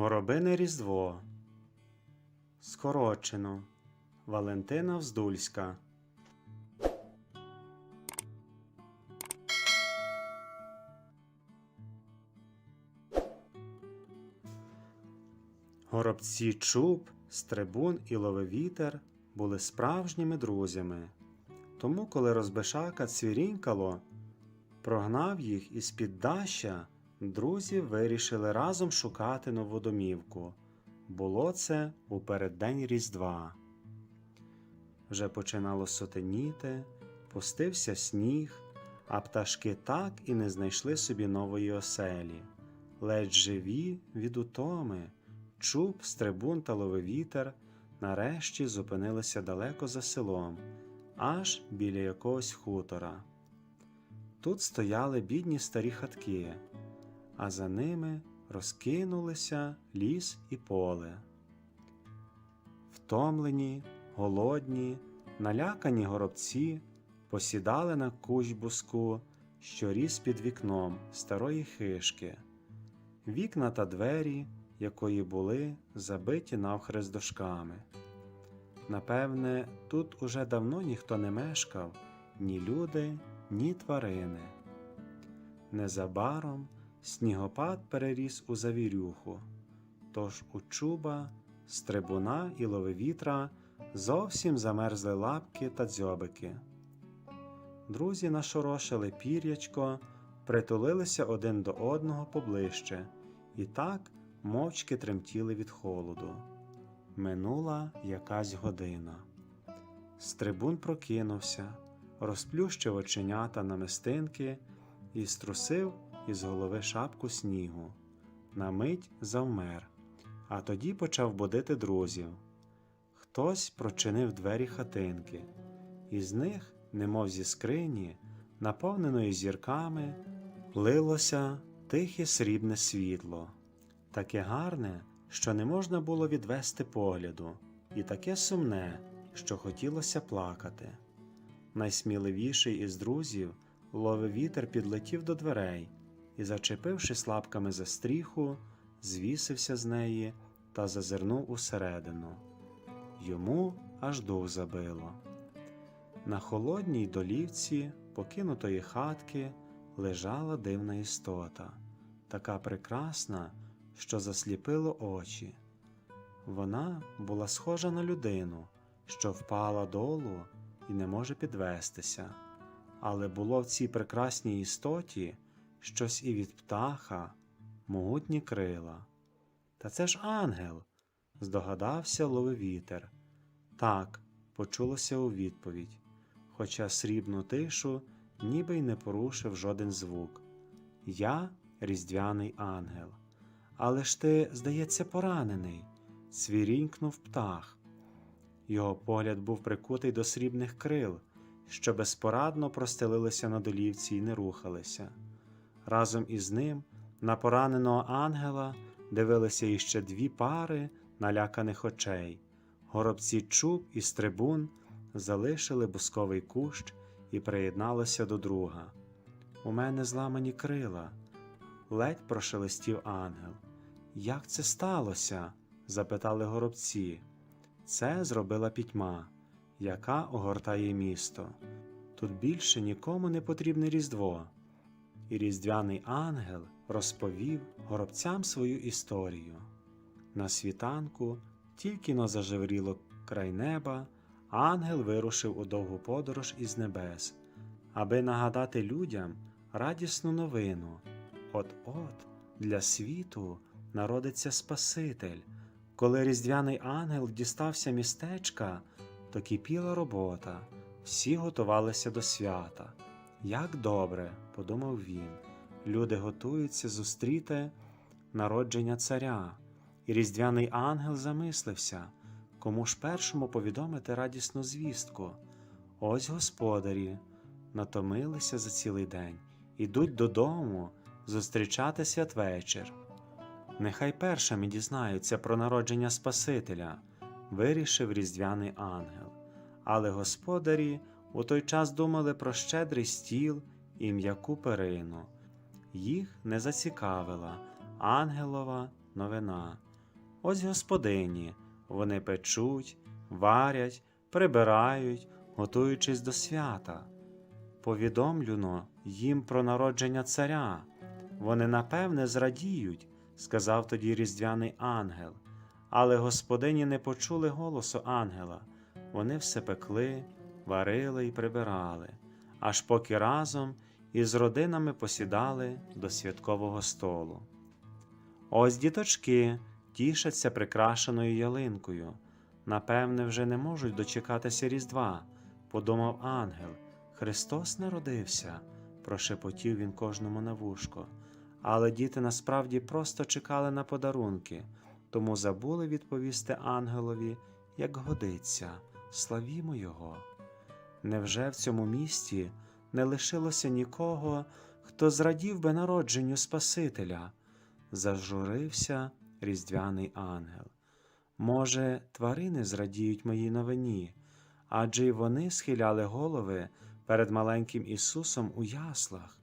Горобине Різдво. Скорочено. Валентина Вздульська. Горобці Чуб, Стрибун і Ловевітер були справжніми друзями. Тому, коли розбишака цвірінькало, прогнав їх із піддаща, друзі вирішили разом шукати нову домівку. Було це у переддень Різдва. Вже починало сотеніти, пустився сніг, а пташки так і не знайшли собі нової оселі. Ледь живі від утоми, чуб, стрибун та ловивітер нарешті зупинилися далеко за селом, аж біля якогось хутора. Тут стояли бідні старі хатки, а за ними розкинулися ліс і поле. Втомлені, голодні, налякані горобці посідали на кущ що ріс під вікном старої хишки, вікна та двері, якої були забиті навхрест дошками. Напевне, тут уже давно ніхто не мешкав, ні люди, ні тварини. Незабаром снігопад переріс у завірюху, тож у чуба, стрибуна і ловивітра зовсім замерзли лапки та дзьобики. Друзі нашорошили пір'ячко, притулилися один до одного поближче і так мовчки тремтіли від холоду. Минула якась година. Стрибун прокинувся, розплющив оченята на мистинки і струсив із голови шапку снігу. На мить завмер, а тоді почав будити друзів. Хтось прочинив двері хатинки, із них, немов зі скрині, наповненої зірками, лилося тихе срібне світло, таке гарне, що не можна було відвести погляду, і таке сумне, що хотілося плакати. Найсміливіший із друзів ловив вітер підлетів до дверей і, зачепившись лапками за стріху, звісився з неї та зазирнув усередину. Йому аж дух забило. На холодній долівці покинутої хатки лежала дивна істота, така прекрасна, що засліпило очі. Вона була схожа на людину, що впала долу і не може підвестися, але було в цій прекрасній істоті щось і від птаха, могутні крила. Та це ж ангел, здогадався ловивітер. Так, почулося у відповідь, хоча срібну тишу ніби й не порушив жоден звук. Я різдвяний ангел. Але ж ти, здається, поранений, свірінькнув птах. Його погляд був прикутий до срібних крил, що безпорадно простелилися на долівці і не рухалися. Разом із ним на пораненого ангела дивилися іще дві пари наляканих очей. Горобці чуб і стрибун залишили бусковий кущ і приєдналися до друга. У мене зламані крила, ледь прошелестів ангел. Як це сталося? запитали горобці. Це зробила пітьма, яка огортає місто. Тут більше нікому не потрібне Різдво. І різдвяний ангел розповів горобцям свою історію. На світанку, тільки но зажевріло край неба, ангел вирушив у довгу подорож із небес, аби нагадати людям радісну новину. От-от для світу народиться Спаситель. Коли різдвяний ангел дістався містечка, то кипіла робота, всі готувалися до свята. Як добре, подумав він, люди готуються зустріти народження царя, і різдвяний ангел замислився, кому ж першому повідомити радісну звістку. Ось господарі натомилися за цілий день, ідуть додому зустрічати святвечір. Нехай першими дізнаються про народження Спасителя, вирішив різдвяний ангел. Але господарі у той час думали про щедрий стіл і м'яку перину. Їх не зацікавила ангелова новина, Ось господині, вони печуть, варять, прибирають, готуючись до свята. Повідомлюно їм про народження царя. Вони напевне зрадіють, сказав тоді різдвяний ангел. Але господині не почули голосу ангела. Вони все пекли, варили і прибирали, аж поки разом із родинами посідали до святкового столу. Ось діточки тішаться прикрашеною ялинкою. Напевне, вже не можуть дочекатися Різдва, подумав ангел. Христос народився, прошепотів він кожному на вушко. Але діти насправді просто чекали на подарунки, тому забули відповісти ангелові, як годиться, славімо Його. Невже в цьому місті не лишилося нікого, хто зрадів би народженню Спасителя? Зажурився різдвяний ангел. Може, тварини зрадіють моїй новині, адже й вони схиляли голови перед маленьким Ісусом у яслах.